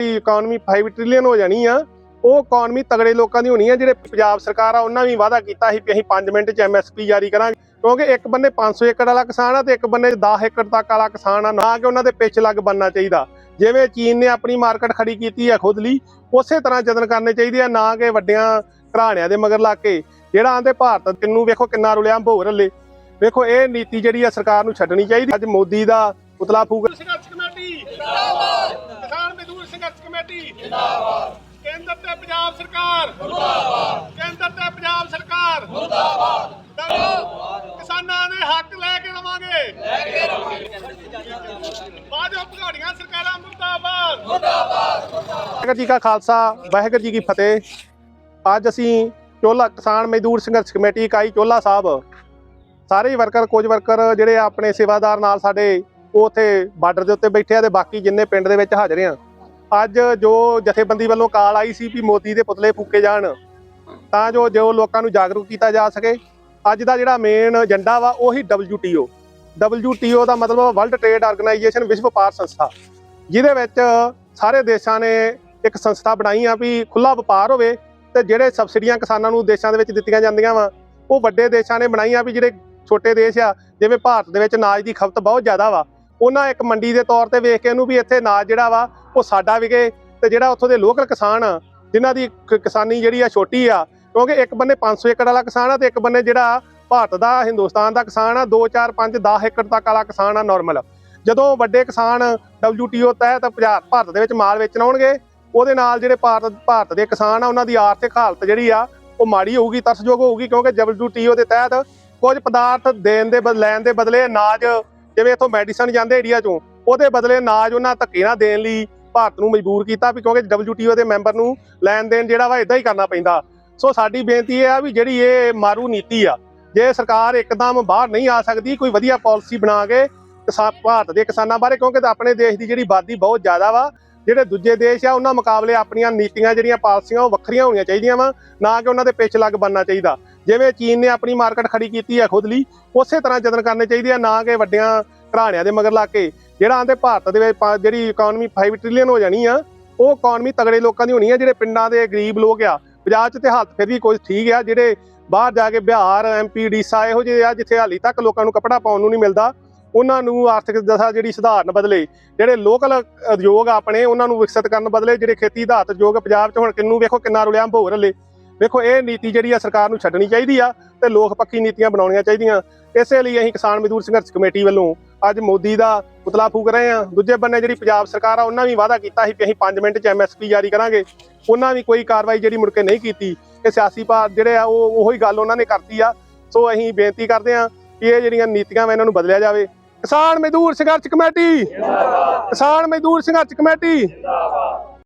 Economy 5 trillion ਹੋ ਜਾਣੀ ਆ, ਉਹ ਇਕਨੋਮੀ ਤਗੜੇ ਲੋਕਾਂ ਦੀ ਹੋਣੀ ਆ, ਜਿਹੜੇ ਪੰਜਾਬ ਸਰਕਾਰ ਆ, ਉਹਨਾਂ ਵੀ ਵਾਅਦਾ ਕੀਤਾ ਸੀ ਕਿ ਅਸੀਂ 5 ਮਿੰਟ 'ਚ ਐਮਐਸਪੀ ਜਾਰੀ ਕਰਾਂਗੇ। ਕਿਉਂਕਿ ਇੱਕ ਬੰਨੇ 500 ਏਕੜ ਵਾਲਾ ਕਿਸਾਨ ਆ ਤੇ ਇੱਕ ਬੰਨੇ 10 ਏਕੜ ਤੱਕ ਵਾਲਾ ਕਿਸਾਨ ਆ, ਨਾ ਕਿ ਉਹਨਾਂ ਦੇ ਪਿੱਛ ਲੱਗ ਬੰਨਣਾ ਚਾਹੀਦਾ। ਜਿਵੇਂ ਚੀਨ ਨੇ ਆਪਣੀ ਮਾਰਕੀਟ ਖੜੀ ਕੀਤੀ ਹੈ ਖੁਦ ਲਈ, ਉਸੇ ਤਰ੍ਹਾਂ ਯਤਨ ਕਰਨੇ ਚਾਹੀਦੇ ਆ, ਨਾ ਕਿ ਵੱਡਿਆਂ ਘਰਾਣਿਆਂ ਦੇ ਮਗਰ ਲਾ ਕੇ। ਜਿਹੜਾ ਆਂਦੇ ਭਾਰਤ ਤੈਨੂੰ ਵੇਖੋ ਕਿੰਨਾ ਰੁਲਿਆ ਭੋਰ ਹੱਲੇ ਵੇਖੋ, ਇਹ ਨੀਤੀ ਜਿਹੜੀ ਆ ਸਰਕਾਰ ਨੂੰ ਛੱਡਣੀ ਚਾਹੀਦੀ। ਅੱਜ ਮੋਦੀ ਦਾ ਪੁਤਲਾ ਫੂਕ ਸੰਘਰਸ਼ ਕਮੇਟੀ ਜਿੰਦਾਬਾਦ! ਸੰਘਰਸ਼ ਕਮੇਟੀ। ਜਿੰਦਾਬਾਦ ਕੇਂਦਰ ਤੇ ਪੰਜਾਬ ਸਰਕਾਰ। ਮੁਰਦਾਬਾਦ ਕੇਂਦਰ ਤੇ ਪੰਜਾਬ ਸਰਕਾਰ। ਮੁਰਦਾਬਾਦ ਕਿਸਾਨਾਂ ਦੇ ਹੱਕ ਲੈ ਕੇ ਰਵਾਂਗੇ। ਲੈ ਕੇ ਰਵਾਂਗੇ ਬਾਜੋ ਭਗਾੜੀਆਂ ਸਰਕਾਰਾਂ ਮੁਰਦਾਬਾਦ। ਮੁਰਦਾਬਾਦ ਵਾਹਿਗੁਰੂ ਜੀ ਕਾ ਖਾਲਸਾ, ਵਾਹਿਗੁਰੂ ਜੀ ਕੀ ਫਤਿਹ। ਅੱਜ ਅਸੀਂ ਚੋਲਾ ਕਿਸਾਨ ਮਜ਼ਦੂਰ ਸੰਘਰਸ਼ ਕਮੇਟੀ ਇਕਾਈ ਚੋਲਾ ਸਾਹਿਬ। ਸਾਰੇ ਵਰਕਰ, ਕੁਝ ਵਰਕਰ ਜਿਹੜੇ ਆਪਣੇ ਸੇਵਾਦਾਰ ਨਾਲ ਸਾਡੇ ਉਹ ਉੱਥੇ ਬਾਰਡਰ ਦੇ ਉੱਤੇ ਬੈਠੇ ਆ ਤੇ ਬਾਕੀ ਜਿੰਨੇ ਪਿੰਡ ਦੇ ਵਿੱਚ ਹਾਜ਼ਰ ਆ। ਅੱਜ ਜੋ ਜਥੇਬੰਦੀ ਵੱਲੋਂ ਕਾਲ ਆਈ ਸੀ ਵੀ ਮੋਦੀ ਦੇ ਪੁਤਲੇ ਫੂਕੇ ਜਾਣ, ਤਾਂ ਜੋ ਜੋ ਲੋਕਾਂ ਨੂੰ ਜਾਗਰੂਕ ਕੀਤਾ ਜਾ ਸਕੇ। ਅੱਜ ਦਾ ਜਿਹੜਾ ਮੇਨ ਏਜੰਡਾ ਵਾ, ਉਹੀ WTO WTO ਦਾ ਮਤਲਬ ਵਰਲਡ ਟ੍ਰੇਡ ਆਰਗੇਨਾਈਜੇਸ਼ਨ ਵਿਸ਼ਵ ਵਪਾਰ ਸੰਸਥਾ। ਜਿਹਦੇ ਵਿੱਚ ਸਾਰੇ ਦੇਸ਼ਾਂ ਨੇ ਇੱਕ ਸੰਸਥਾ ਬਣਾਈ ਆ ਵੀ ਖੁੱਲਾ ਵਪਾਰ ਹੋਵੇ ਤੇ ਜਿਹੜੇ ਸਬਸਿਡੀਆਂ ਕਿਸਾਨਾਂ ਨੂੰ ਦੇਸ਼ਾਂ ਦੇ ਵਿੱਚ ਦਿੱਤੀਆਂ ਜਾਂਦੀਆਂ ਵਾ, ਉਹ ਵੱਡੇ ਦੇਸ਼ਾਂ ਨੇ ਬਣਾਈਆਂ ਵੀ ਜਿਹੜੇ ਛੋਟੇ ਦੇਸ਼ ਆ, ਜਿਵੇਂ ਭਾਰਤ ਦੇ ਵਿੱਚ ਅਨਾਜ ਦੀ ਖਪਤ ਬਹੁਤ ਜ਼ਿਆਦਾ ਵਾ। ਉਹਨਾਂ ਇੱਕ ਮੰਡੀ ਦੇ ਤੌਰ ਤੇ ਵੇਖ ਕੇ ਇਹਨੂੰ ਵੀ ਇੱਥੇ ਅਨਾਜ ਜਿਹੜਾ ਵਾ ਉਹ ਸਾਡਾ ਵਿਕੇ ਤੇ ਜਿਹੜਾ ਉੱਥੋਂ ਦੇ ਲੋਕਲ ਕਿਸਾਨ ਆ, ਜਿਨ੍ਹਾਂ ਦੀ ਕਿਸਾਨੀ ਜਿਹੜੀ ਆ ਛੋਟੀ ਆ, ਕਿਉਂਕਿ ਇੱਕ ਬੰਨੇ 500 ਏਕੜ ਵਾਲਾ ਕਿਸਾਨ ਆ ਤੇ ਇੱਕ ਬੰਨੇ ਜਿਹੜਾ ਭਾਰਤ ਦਾ, ਹਿੰਦੁਸਤਾਨ ਦਾ ਕਿਸਾਨ ਆ 2 4 5 10 ਏਕੜ ਤੱਕ ਵਾਲਾ ਕਿਸਾਨ ਆ ਨਾਰਮਲ ਜਦੋਂ ਵੱਡੇ ਕਿਸਾਨ WTO ਤਹਿਤ ਪੰਜਾਬ- ਭਾਰਤ ਦੇ ਵਿੱਚ ਮਾਲ ਵੇਚਣ ਆਉਣਗੇ, ਉਹਦੇ ਨਾਲ ਜਿਹੜੇ ਭਾਰਤ ਭਾਰਤ ਦੇ ਕਿਸਾਨ ਆ, ਉਹਨਾਂ ਦੀ ਆਰਥਿਕ ਹਾਲਤ ਜਿਹੜੀ ਆ, ਉਹ ਮਾੜੀ ਹੋਊਗੀ, ਤਰਸਯੋਗ ਹੋਊਗੀ, ਕਿਉਂਕਿ WTO ਦੇ ਤਹਿਤ ਕੁਝ ਪਦਾਰਥ ਦੇਣ ਦੇ ਬਦ- ਲੈਣ ਦੇ ਬਦਲੇ ਅਨਾਜ ਜਿਵੇਂ ਇਥੋਂ ਮੈਡੀਸਨ ਜਾਂਦੇ ਇੰਡੀਆ ਚੋਂ, ਉਹਦੇ ਬਦਲੇ ਅਨਾਜ ਉਹਨਾਂ ਧੱਕੇ ਨਾਲ ਦੇਣ ਲਈ ਭਾਰਤ ਨੂੰ ਮਜਬੂਰ ਕੀਤਾ ਵੀ ਕਿਉਂਕਿ WTO ਦੇ ਮੈਂਬਰ ਨੂੰ ਲੈਣ ਦੇਣ ਜਿਹੜਾ ਵਾ ਇਦਾਂ ਹੀ ਕਰਨਾ ਪੈਂਦਾ। ਸੋ ਸਾਡੀ ਬੇਨਤੀ ਇਹ ਆ ਵੀ ਜਿਹੜੀ ਇਹ ਮਾਰੂ ਨੀਤੀ ਆ, ਜੇ ਸਰਕਾਰ ਇੱਕਦਮ ਬਾਹਰ ਨਹੀਂ ਆ ਸਕਦੀ, ਕੋਈ ਵਧੀਆ ਪਾਲਿਸੀ ਬਣਾ ਕੇ ਕਿਸਾਨ ਭਾਰਤ ਦੇ ਕਿਸਾਨਾਂ ਬਾਰੇ, ਕਿਉਂਕਿ ਆਪਣੇ ਦੇਸ਼ ਦੀ ਜਿਹੜੀ ਆਬਾਦੀ ਬਹੁਤ ਜ਼ਿਆਦਾ ਵਾ ਜਿਹੜੇ ਦੂਜੇ ਦੇਸ਼ ਆ, ਉਹਨਾਂ ਮੁਕਾਬਲੇ ਆਪਣੀਆਂ ਨੀਤੀਆਂ ਜਿਹੜੀਆਂ ਪਾਲਸੀਆਂ, ਉਹ ਵੱਖਰੀਆਂ ਹੋਣੀਆਂ ਚਾਹੀਦੀਆਂ ਵਾ, ਨਾ ਕਿ ਉਹਨਾਂ ਦੇ ਪਿੱਛ ਲੱਗ ਬੰਨਣਾ ਚਾਹੀਦਾ। ਜਿਵੇਂ ਚੀਨ ਨੇ ਆਪਣੀ ਮਾਰਕੀਟ ਖੜੀ ਕੀਤੀ ਹੈ ਖੁਦ ਲਈ, ਉਸੇ ਤਰ੍ਹਾਂ ਯਤਨ ਕਰਨੇ ਚਾਹੀਦੇ ਆ, ਨਾ ਕਿ ਵੱਡਿਆਂ ਘਰਾਣਿਆਂ ਦੇ ਮਗਰ ਲਾ ਕੇ। ਜਿਹੜਾ ਆਂਦੇ ਭਾਰਤ ਦੇ ਵਿੱਚ ਜਿਹੜੀ ਇਕਨੋਮੀ 5 ਟ੍ਰਿਲੀਅਨ ਹੋ ਜਾਣੀ ਆ, ਉਹ ਇਕਨੋਮੀ ਤਗੜੇ ਲੋਕਾਂ ਦੀ ਹੋਣੀ ਆ, ਜਿਹੜੇ ਪਿੰਡਾਂ ਦੇ ਗਰੀਬ ਲੋਕ ਆ, ਪੰਜਾਬ 'ਚ ਤੇ ਹਾਲਤ ਫਿਰ ਵੀ ਕੁਝ ਠੀਕ ਆ, ਜਿਹੜੇ ਬਾਹਰ ਜਾ ਕੇ ਬਿਹਾਰ ਐਮਪੀ ਡੀਸਾ ਇਹੋ ਜਿਹੇ ਆ, ਜਿੱਥੇ ਹਾਲੀ ਤੱਕ ਲੋਕਾਂ ਨੂੰ ਕੱਪੜਾ ਪਾਉਣ ਨੂੰ ਨਹੀਂ ਮਿਲਦਾ। ਉਹਨਾਂ ਨੂੰ ਆਰਥਿਕ ਦਸ਼ਾ ਜਿਹੜੀ ਸੁਧਾਰਨ ਬਦਲੇ, ਜਿਹੜੇ ਲੋਕਲ ਉਦਯੋਗ ਆ ਆਪਣੇ ਉਹਨਾਂ ਨੂੰ ਵਿਕਸਿਤ ਕਰਨ ਬਦਲੇ, ਜਿਹੜੇ ਖੇਤੀ ਆਧਾਰਿਤ ਉਦਯੋਗ ਪੰਜਾਬ 'ਚ ਹੁਣ ਕਿੰਨੂੰ ਵੇਖੋ ਕਿੰਨਾ ਰੁਲਿਆ ਭੋਰ ਹੱਲੇ ਵੇਖੋ ਇਹ ਨੀਤੀ ਜਿਹੜੀ ਆ ਸਰਕਾਰ ਨੂੰ ਛੱਡਣੀ ਚਾਹੀਦੀ ਆ ਤੇ ਲੋਕ ਪੱਖੀ ਨੀਤੀਆਂ ਬਣਾਉਣੀਆਂ ਚਾਹੀਦੀਆਂ। ਇਸੇ ਲਈ ਅਸੀਂ ਕਿਸਾਨ ਮਜ਼ਦੂਰ ਸੰਘਰਸ਼ ਕਮੇਟੀ ਵੱਲੋਂ ਅੱਜ ਮੋਦੀ ਦਾ ਪੁਤਲਾ ਫੂਕ ਰਹੇ ਆ। ਦੂਜੇ ਬੰਨੇ ਜਿਹੜੀ ਪੰਜਾਬ ਸਰਕਾਰ ਆ, ਉਹਨਾਂ ਵੀ ਵਾਅਦਾ ਕੀਤਾ ਸੀ ਕਿ ਅਸੀਂ 5 ਮਿੰਟ 'ਚ ਐਮਐਸਪੀ ਜਾਰੀ ਕਰਾਂਗੇ। ਉਹਨਾਂ ਵੀ ਕੋਈ ਕਾਰਵਾਈ ਜਿਹੜੀ ਮੁੜ ਕੇ ਨਹੀਂ ਕੀਤੀ। ਇਹ ਸਿਆਸੀ ਪਾਰ ਜਿਹੜੇ ਆ, ਉਹ ਉਹੀ ਗੱਲ ਉਹਨਾਂ ਨੇ ਕਰਤੀ ਆ। ਸੋ ਅਸੀਂ ਬੇਨਤੀ ਕਰਦੇ ਆ ਕਿ ਇਹ ਜਿਹੜੀਆਂ ਨੀਤੀਆਂ ਵਾ, ਇਹਨਾਂ ਨੂੰ ਬਦਲਿਆ ਜਾਵੇ। ਕਿਸਾਨ ਮਜ਼ਦੂਰ ਸੰਘਰਸ਼ ਕਮੇਟੀ। ਕਿਸਾਨ ਮਜ਼ਦੂਰ ਸੰਘਰਸ਼ ਕਮੇਟੀ।